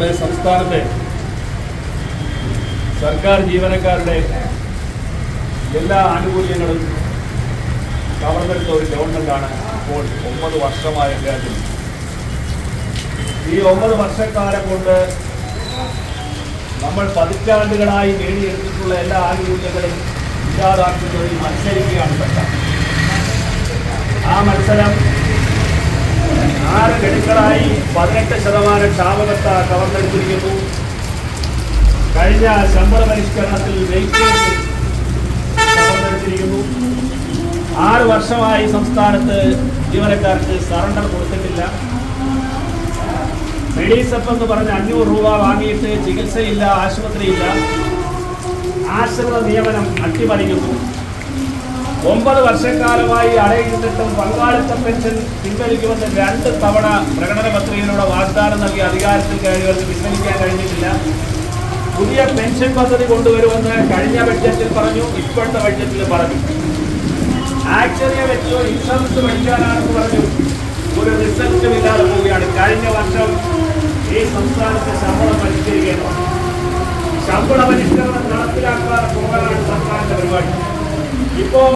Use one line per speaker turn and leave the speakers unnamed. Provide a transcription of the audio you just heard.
നമ്മുടെ സംസ്ഥാനത്തെ സർക്കാർ ജീവനക്കാരുടെ എല്ലാ ആനുകൂല്യങ്ങളും കവർന്നെടുത്ത ഒരു ഗവൺമെന്റാണ് ഇപ്പോൾ ഒമ്പത് വർഷമായ രാജ്യം ഈ ഒമ്പത് വർഷക്കാലം കൊണ്ട് നമ്മൾ പതിറ്റാണ്ടുകളായി നേടിയെടുത്തിട്ടുള്ള എല്ലാ ആനുകൂല്യങ്ങളും ഇല്ലാതാക്കുന്നതിൽ മത്സരിക്കുകയാണ് സർക്കാർ ആ മത്സരം ആറ് ഗഡുക്കളായി പതിനെട്ട് ശതമാനം ക്ഷാമകത്ത കവർന്നെടുത്തിരിക്കുന്നു. കഴിഞ്ഞ ശമ്പള പരിഷ്കരണത്തിൽ കവർന്നെടുത്തിരിക്കുന്നു. ആറ് വർഷമായി സംസ്ഥാനത്ത് ജീവനക്കാർക്ക് സറണ്ടർ കൊടുത്തിട്ടില്ല. മെഡീസപ്പ് എന്ന് പറഞ്ഞ അഞ്ഞൂറ് രൂപ വാങ്ങിയിട്ട് ചികിത്സയില്ല ആശുപത്രിയില്ല. ആശ്രിത നിയമനം അട്ടിമറിക്കുന്നു. ഒമ്പത് വർഷക്കാലമായി അടയിരുന്നിട്ടും പങ്കാളിത്ത പെൻഷൻ പിൻവലിക്കുമെന്ന് രണ്ട് തവണ പ്രകടന പത്രികയിലൂടെ വാഗ്ദാനം നൽകി അധികാരത്തിൽ കയറിയവർക്ക് പിൻവലിക്കാൻ കഴിഞ്ഞിട്ടില്ല. പുതിയ പെൻഷൻ പദ്ധതി കൊണ്ടുവരുമെന്ന് കഴിഞ്ഞ ബഡ്ജറ്റിൽ പറഞ്ഞു ഇപ്പോഴത്തെ ബഡ്ജറ്റിൽ പറഞ്ഞു. ആക്ച്വറിയെ വെച്ചോ ഇൻഷുറൻസ് മേടിക്കാനാണെന്ന് പറഞ്ഞു. ഒരു റിസൾട്ടും ഇല്ലാതെ പോവുകയാണ്. കഴിഞ്ഞ വർഷം ഈ സംസ്ഥാനത്തെ ശമ്പളം പരിഷ്കരിക്കണം ശമ്പള പരിഷ്കരണം നടപ്പിലാക്കാതെ പോകാനാണ് സർക്കാരിന്റെ പരിപാടി. ഇപ്പോ